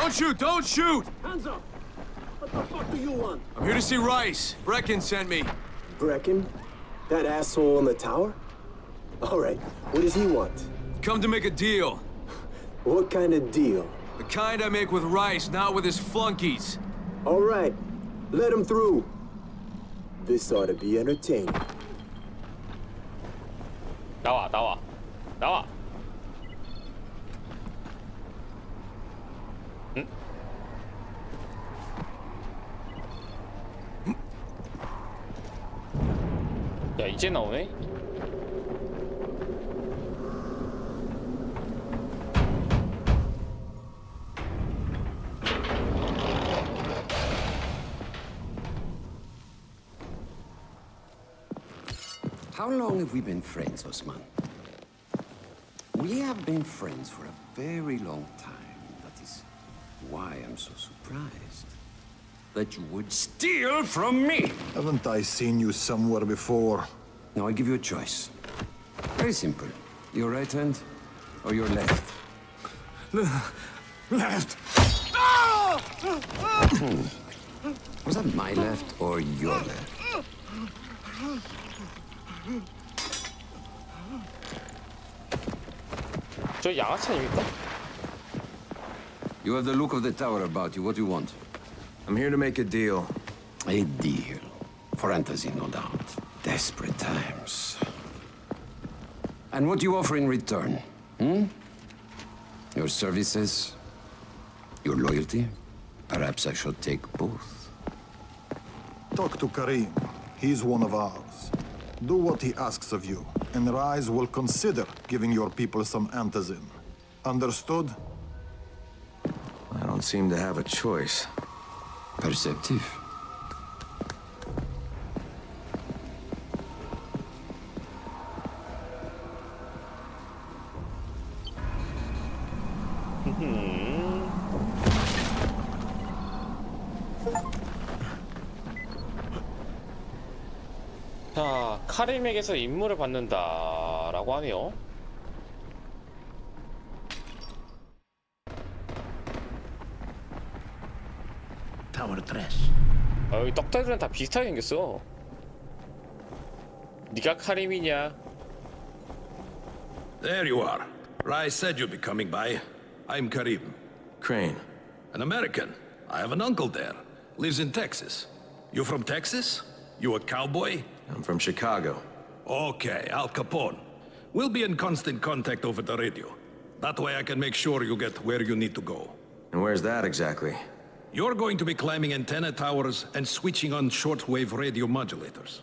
Don't shoot! Don't shoot! Hands up! What the fuck do you want? I'm here to see Rice. Brecken sent me. Brecken? That asshole in the tower? All right, what does he want? Come to make a deal. What kind of deal? The kind I make with Rice, not with his flunkies. All right, let him through. This ought to be entertaining. 打我！打我！打我！야 이제 나오네? How long have we been friends, Osman? We have been friends for a very long time. That is why I'm so surprised that you would steal from me. Haven't I seen you somewhere before? Now I give you a choice. Very simple. Your right hand or your left? left. Hmm. Was that my left or your left? You have the look of the tower about you. What do you want? I'm here to make a deal. A deal. for Fantasy, no doubt. Desperate times. And what do you offer in return? Hmm? Your services? Your loyalty? Perhaps I shall take both. Talk to Karim. He's one of ours. Do what he asks of you, and Rise will consider giving your people some antizin. Understood? I don't seem to have a choice. Perceptif. 자, 카림에게서 임무를 받는다라고 하네요. 다 비슷하게 생겼어 카림이냐 There you are. Rai said you'd be coming by. I'm Karim, Crane. an American. I have an uncle there. Lives in Texas. You from Texas? You a cowboy? I'm from Chicago. Okay, Al Capone. We'll be in constant contact over the radio. That way I can make sure you get where you need to go. And where's that exactly? You're going to be climbing antenna towers and switching on shortwave radio modulators.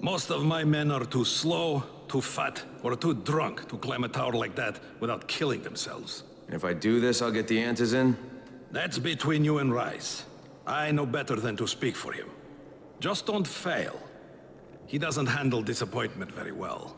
Most of my men are too slow, too fat, or too drunk to climb a tower like that without killing themselves. And if I do this, I'll get the answers in? That's between you and Rice. I know better than to speak for him. Just don't fail. He doesn't handle disappointment very well.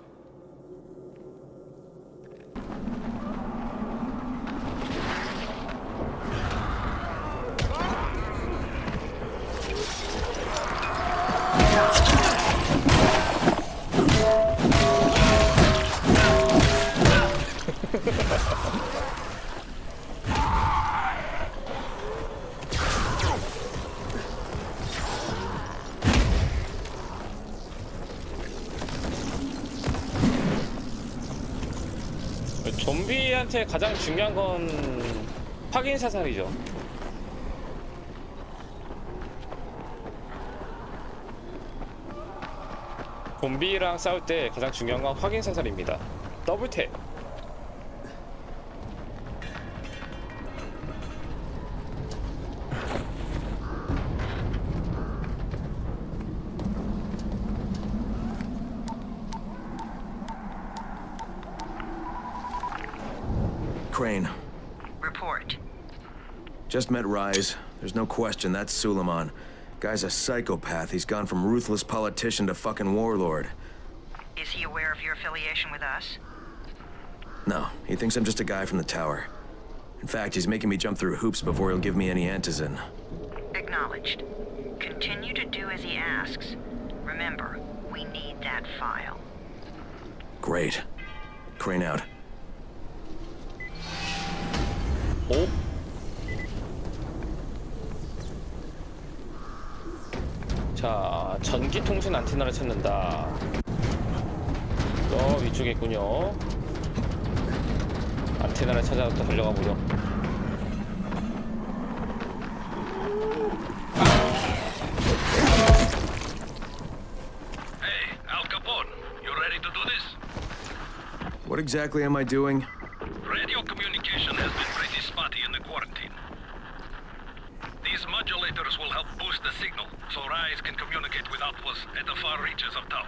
콘텐츠 가장 중요한 건 확인 사살이죠. 곰비랑 싸울 때 가장 중요한 건 확인 사살입니다. 더블탭. Just met Rise. There's no question, that's Suleiman. Guy's a psychopath. He's gone from ruthless politician to fucking warlord. Is he aware of your affiliation with us? No, he thinks I'm just a guy from the tower. In fact, he's making me jump through hoops before he'll give me any antizin. Acknowledged. Continue to do as he asks. Remember, we need that file. Great. Crane out. Oh. 자, 전기 통신 안테나를 찾는다. 저 위쪽에 있군요. 안테나를 찾아 또 달려가 보죠. Hey, Al Capone, you ready to do this? What exactly am I doing? guys can communicate with outposts at the far reaches of town.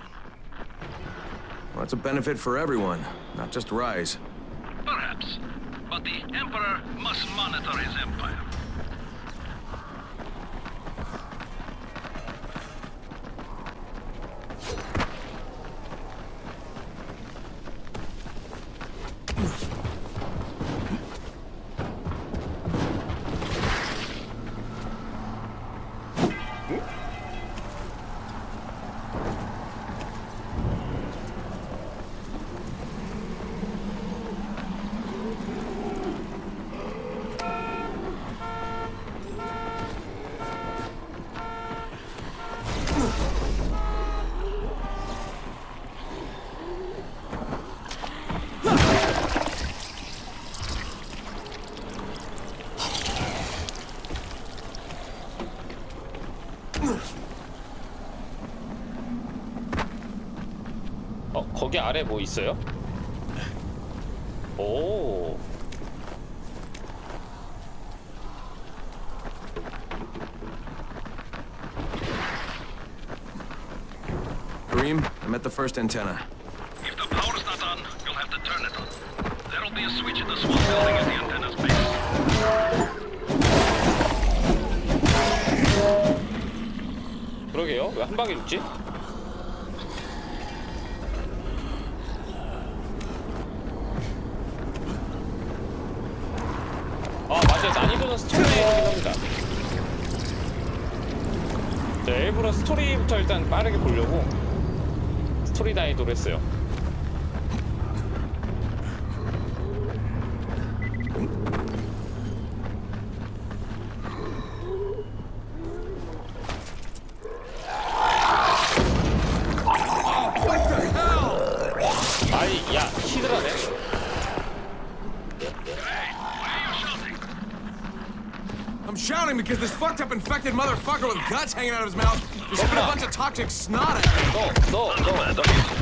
Well, that's a benefit for everyone, not just Rise. Perhaps. But the Emperor must monitor his empire. 여기 아래 뭐 있어요? 오. Kareem, I'm at the first antenna. If the power's not on, you'll have to turn it on. There'll be a switch in the swamp building at the antenna's base. 그러게요. 왜 한 방에 죽지? 일부러 스토리에 합니다. 네, 일부러 스토리부터 일단 빠르게 보려고 스토리 다이도를 했어요. because this fucked up infected motherfucker with guts hanging out of his mouth just spit a bunch of toxic snot at me. No, no, no, man, don't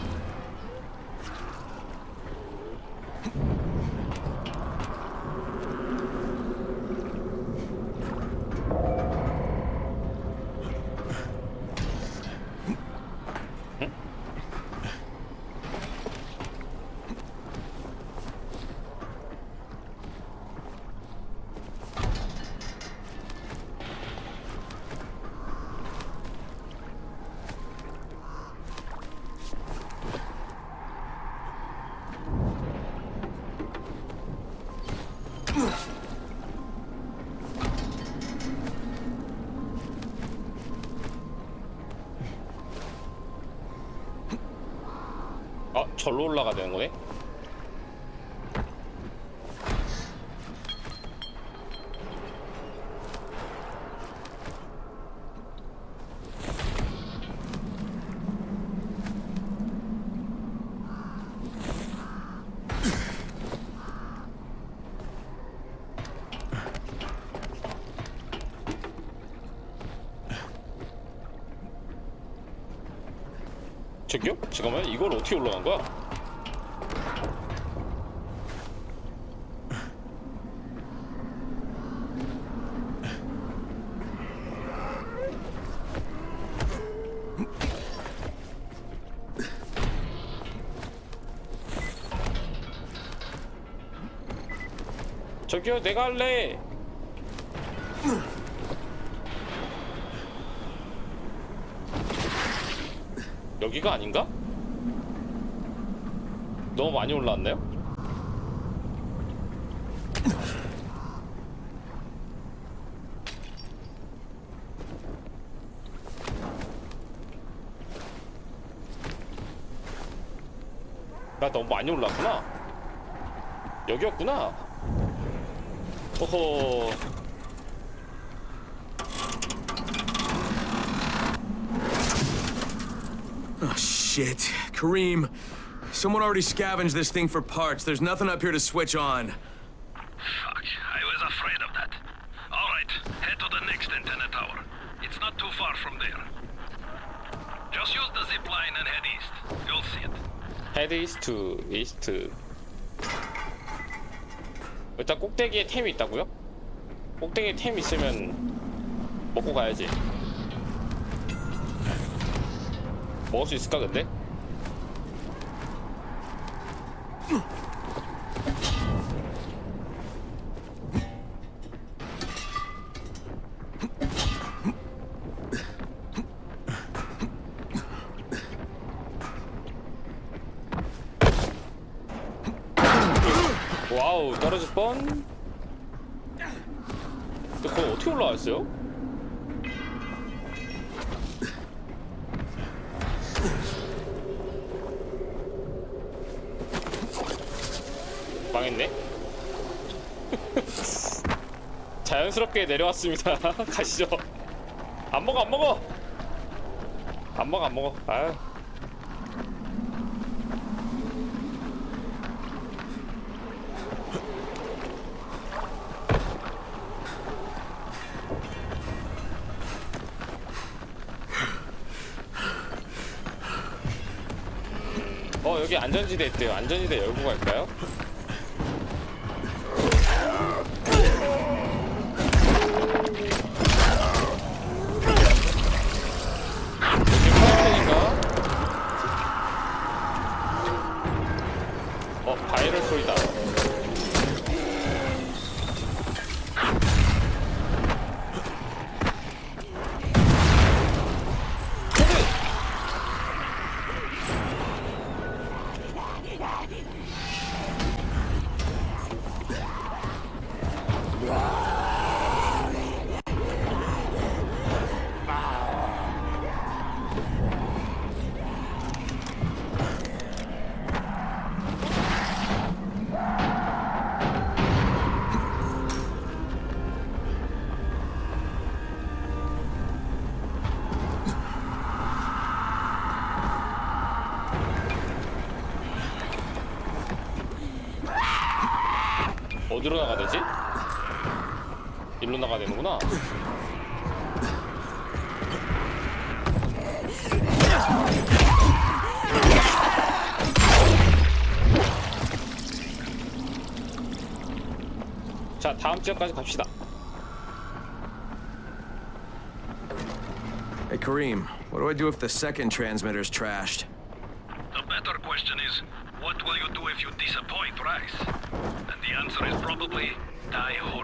아 절로 올라가야 되는 거네? 잠깐만 이걸 어떻게 올라간 거야? 저기요 내가 할래 여기가 아닌가? 너무 많이 올라왔네요나 너무 많이 올랐구나 여기였구나 오호 o oh, shit, Kareem. Someone already scavenged this thing for parts. There's nothing up here to switch on. Fuck, I was afraid of that. All right, head to the next antenna tower. It's not too far from there. Just use the zip line and head east. You'll see it. Head east to east. 일단 꼭대기에 템이 있다고요? 꼭대기에 템 있으면 먹고 가야지. 먹을 수 있을까 근데? 와우 떨어질 뻔. 근데 그거 어떻게 올라왔어요? 있네. 자연스럽게 내려왔습니다. 가시죠. 안 먹어, 안 먹어. 안 먹어, 안 먹어. 아유. 어 여기 안전지대 있대요 안전지대 열고 갈까요? 어디로 나가야 되지? 일로 나가야 되는구나. 자, 다음 지역까지 갑시다. Hey Kareem, what do I do if the second transmitter's trashed? possibly die whole.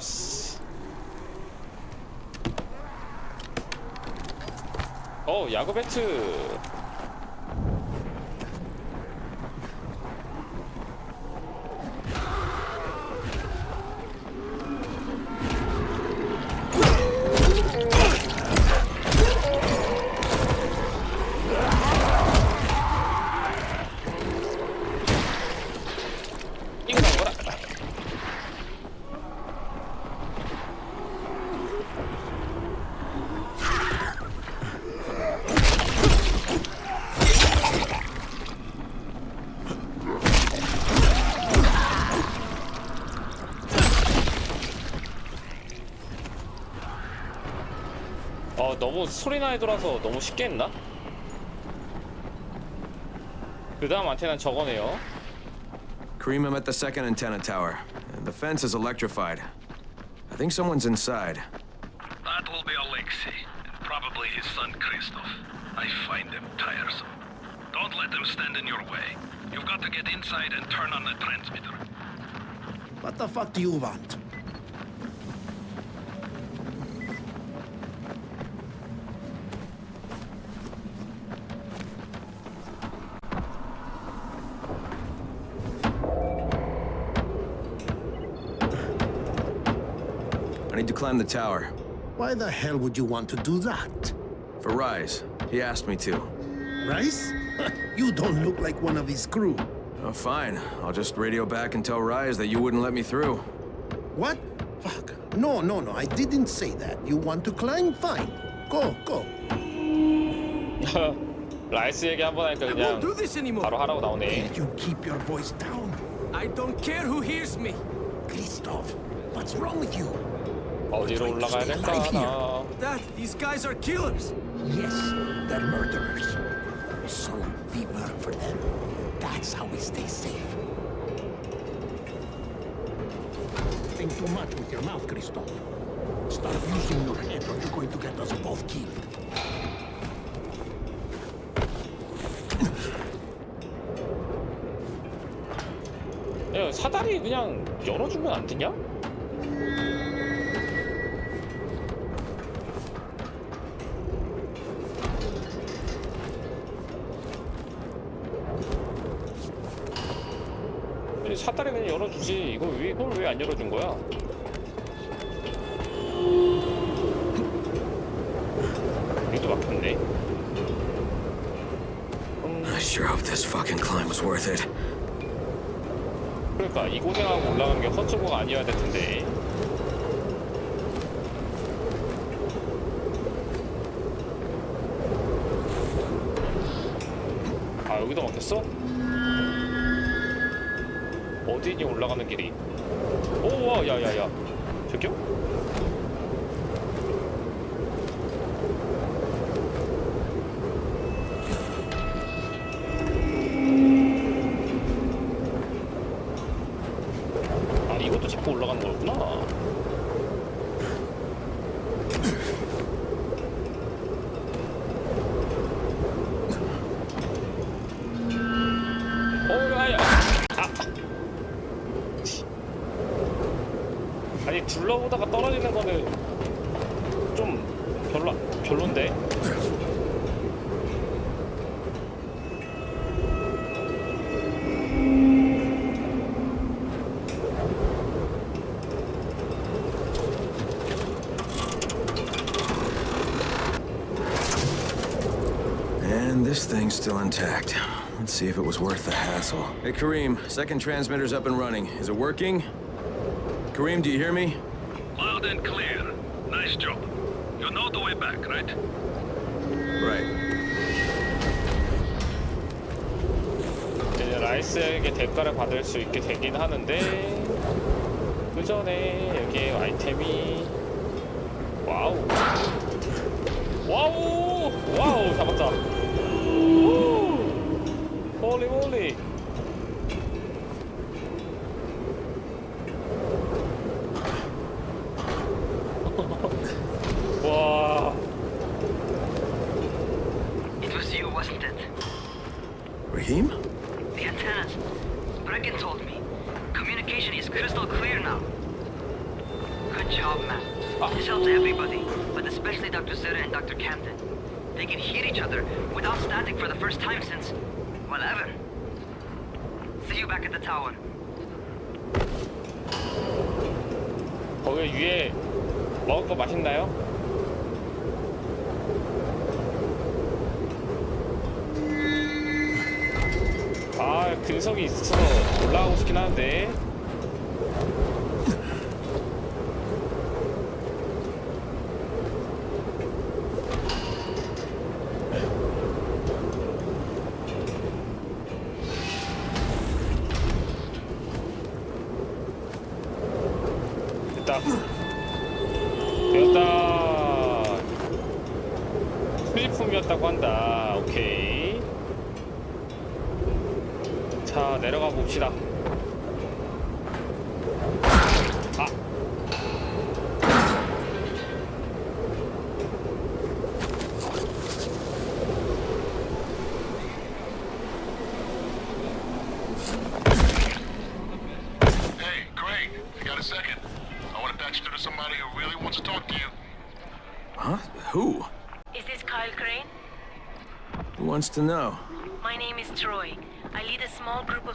플러스 어 야구 배트 너무 소리나게 돌아서 너무 쉽게 했나? 그 다음 저거네요. Kareem, i at the second antenna tower. The fence is electrified. I think someone's inside. That will be Alexei, and probably his son Christoph. I find them tiresome. Don't let them stand in your way. You've got to get inside and turn on the transmitter. What the fuck do you want? climb the tower. Why the hell would you want to do that? For Rise. He asked me to. Rice? you don't look like one of his crew. Oh, fine. I'll just radio back and tell Rise that you wouldn't let me through. What? Fuck. No, no, no. I didn't say that. You want to climb? Fine. Go, go. 라이스 얘기 한번 하니까 그냥 바로 하라고 나오네. You keep your voice down. I don't care who hears me. Christoph, what's wrong with you? 어디로 올라가야 될까? 나. That these guys are killers. Yes, they're murderers. So we work for them. That's how we stay safe. Think too much with your mouth, Christoph. Start using your head or you're going to get us both killed. 야, 사다리 그냥 열어주면 안 되냐? 사다리 그냥 열어주지. 이거 왜, 이걸 왜 안 열어준 거야? 이기도 막혔네. I sure hope this fucking climb was worth it. 그러니까 이 고생하고 올라간 게허수고가 아니어야 될 텐데. 아 여기도 막혔어? 어디니 올라가는 길이 오와 야야야 저기요? 아 이것도 자꾸 올라가는 거였구나 떨어지는 거는 좀 별로 별론데. And this thing's still intact. Let's see if it was worth the hassle. Hey, Kareem, second transmitter's up and running. Is it working? Kareem, do you hear me? and clear. Nice job. You know the way back, right? Right. 이제 라이스에게 대가를 받을 수 있게 되긴 하는데 그 전에 여기 아이템이 와우 와우 와우 잡았다 홀리 홀리 it. They can hear each other without static for the first time since, well, Evan. See you back at the tower. 거기 위에 먹을 거 맛있나요? 아 근성이 있어서 올라가고 싶긴 하는데 내려가 봅시다.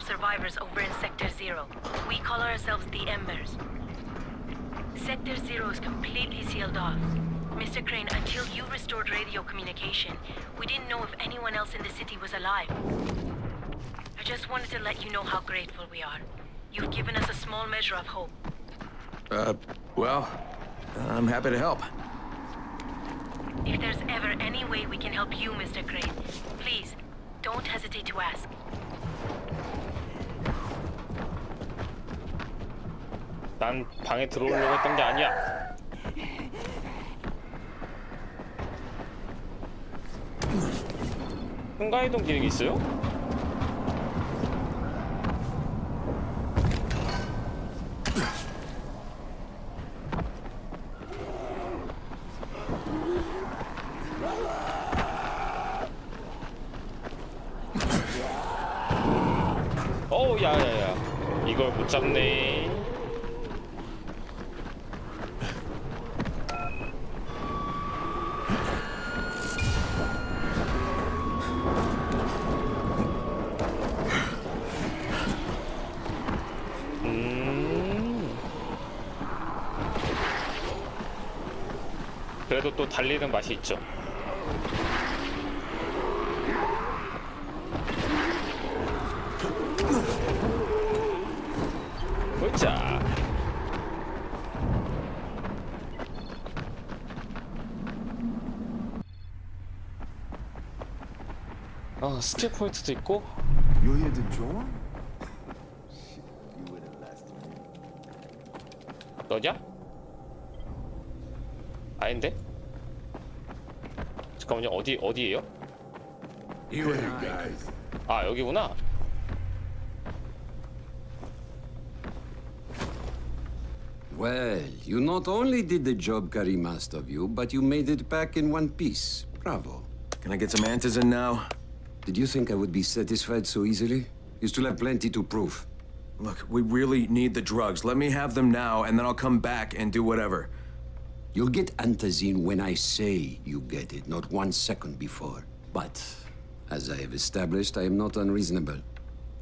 survivors over in Sector Zero. We call ourselves the Embers. Sector Zero is completely sealed off. Mr. Crane, until you restored radio communication, we didn't know if anyone else in the city was alive. I just wanted to let you know how grateful we are. You've given us a small measure of hope. Uh, well, I'm happy to help. If there's ever any way we can help you, Mr. Crane, please, don't hesitate to ask. 난 방에 들어오려고 했던 게 아니야. 순간이동 기능이 있어요? 어우 야야야 이걸 못 잡네 또 달리는 맛이 있죠. 보자. 아, 스킬 포인트도 있고. 너냐? 아닌데? 잠깐만요. 어디 어디예요? You guys. 아 여기구나. Well, you not only did the job Karim asked of you, but you made it back in one piece. Bravo. Can I get some answers in now? Did you think I would be satisfied so easily? You still have plenty to prove. Look, we really need the drugs. Let me have them now, and then I'll come back and do whatever. You'll get antazine when I say you get it, not one second before. But, as I have established, I am not unreasonable.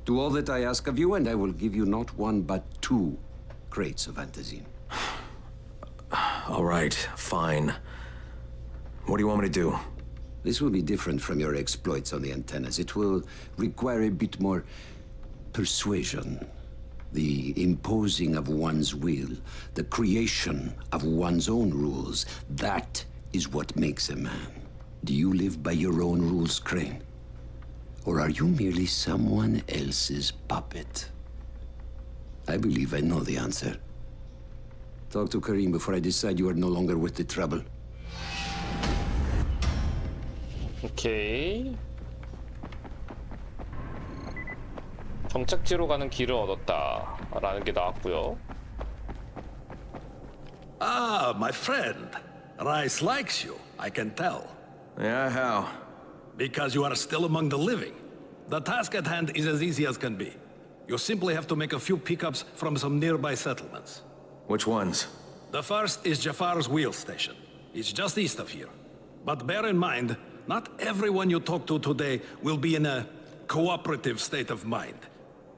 Do all that I ask of you, and I will give you not one but two crates of antazine. all right, fine. What do you want me to do? This will be different from your exploits on the antennas. It will require a bit more persuasion the imposing of one's will, the creation of one's own rules. That is what makes a man. Do you live by your own rules, Crane? Or are you merely someone else's puppet? I believe I know the answer. Talk to Karim before I decide you are no longer worth the trouble. Okay. 정착지로 가는 길을 얻었다라는 게 나왔고요. Ah, my friend. Rice likes you, I can tell. Yeah, how? Because you are still among the living. The task at hand is as easy as can be. You simply have to make a few pickups from some nearby settlements. Which ones? The first is Jafar's wheel station. It's just east of here. But bear in mind, not everyone you talk to today will be in a cooperative state of mind.